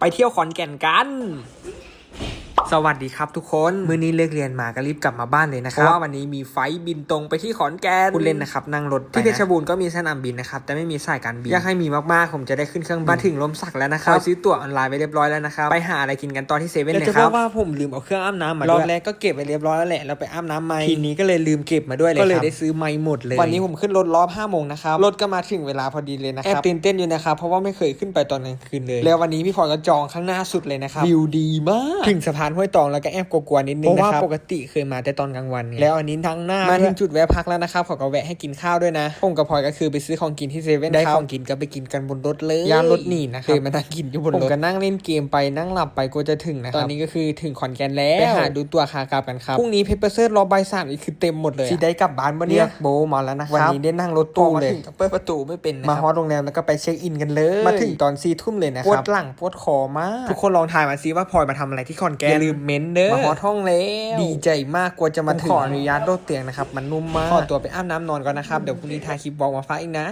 ไปเที่ยวขอนแก่นกัน สวัสดีครับทุกคน มื้อนี้เลิกเรียนมาก็รีบกลับมาบ้านเลยนะครับเพราะว่าวันนี้มีไฟล์บินตรงไปที่ขอนแก่นคุณเล่นนะครับนั่งรถที่เพชรบูรณ์ก็มีสนามบินนะครับแต่ไม่มีสายการบินอยากให้มีมากๆผมจะได้ขึ้นเครื่องบินมาถึงลมสักแล้วนะครับซื้อตั๋วออนไลน์ไปเรียบร้อยแล้วนะครับไปหาอะไรกินกันตอนที่เซเว่นเลยครับว่าผมลืมเอาเครื่องอาบน้ำมารอบแรกก็เก็บไปเรียบร้อยแล้วแหละเราไปอาบน้ำใหม่ทีนี้ก็เลยลืมเก็บมาด้วยเลยก็เลยได้ซื้อใหม่หมดเลยวันนี้ผมขึ้นรถรอบ5โมงนะครับรถก็มาถึงเวลาพอดีเลยนะครับแอบตื่นเต้นอยู่นะครับเพราะว่าไม่เคยขึ้นไปตอนกลางคืนเลย แล้ววันนี้พี่พลอยก็จองข้างหน้าสุดเลยนะครับวิวดีมากถึงสะพานห้วยตองแล้วก็แอบกลัวๆนิดนึงนะครับเพราะว่าปกติเคยมาแต่ตอนกลางวันไงแล้วอันนี้ทั้งหน้ามาถึงจุดแวะพักแล้วนะครับขอก็แวะให้กินข้าวด้วยนะผมกับพลอยก็คือไปซื้อของกินที่เซเว่นได้ของกินก็ไปกินกันบนรถเลยยานรถหนีนะครับเคยมานั่งกินอยู่บนรถผมก็นั่งเล่นเกมไปนั่งหลับไปกลัวจะถึงนะครับตอนนี้ก็คือถึงขอนแก่นแล้วไปหาดูตัวคากลับกันครับพรุ่งนี้เพเปอร์เซิร์รอใบสามนี่คือเต็มหมดเลยที่ได้กลับบ้านวันนี้โบมาแล้วนะครับวันนี้ได้นั่งรถตู้เลยเปิดประตูไม่เป็นมาฮอตโรงแรมแล้วก็ไปเช็คอินกันเลยมาถึงตอนสี่ทุ่มเลยนะครับปวดหลังปวดคอมากทุกคนลองทายมาซิว่าพลอยมาทำอะไรที่ขอนแก่นอย่าลืมเม้นเด้อมาฮอตห้องแล้ว ดีใจมากกว่าจะมาถึงขออนุญาตโลดเตียงนะครับ มันนุ่มมาก ขอตัวไปอาบน้ำนอนก่อนนะครับ เดี๋ยวพรุ่งนี้ถ่ายคลิปบอกมาฟ้ากอีกนะ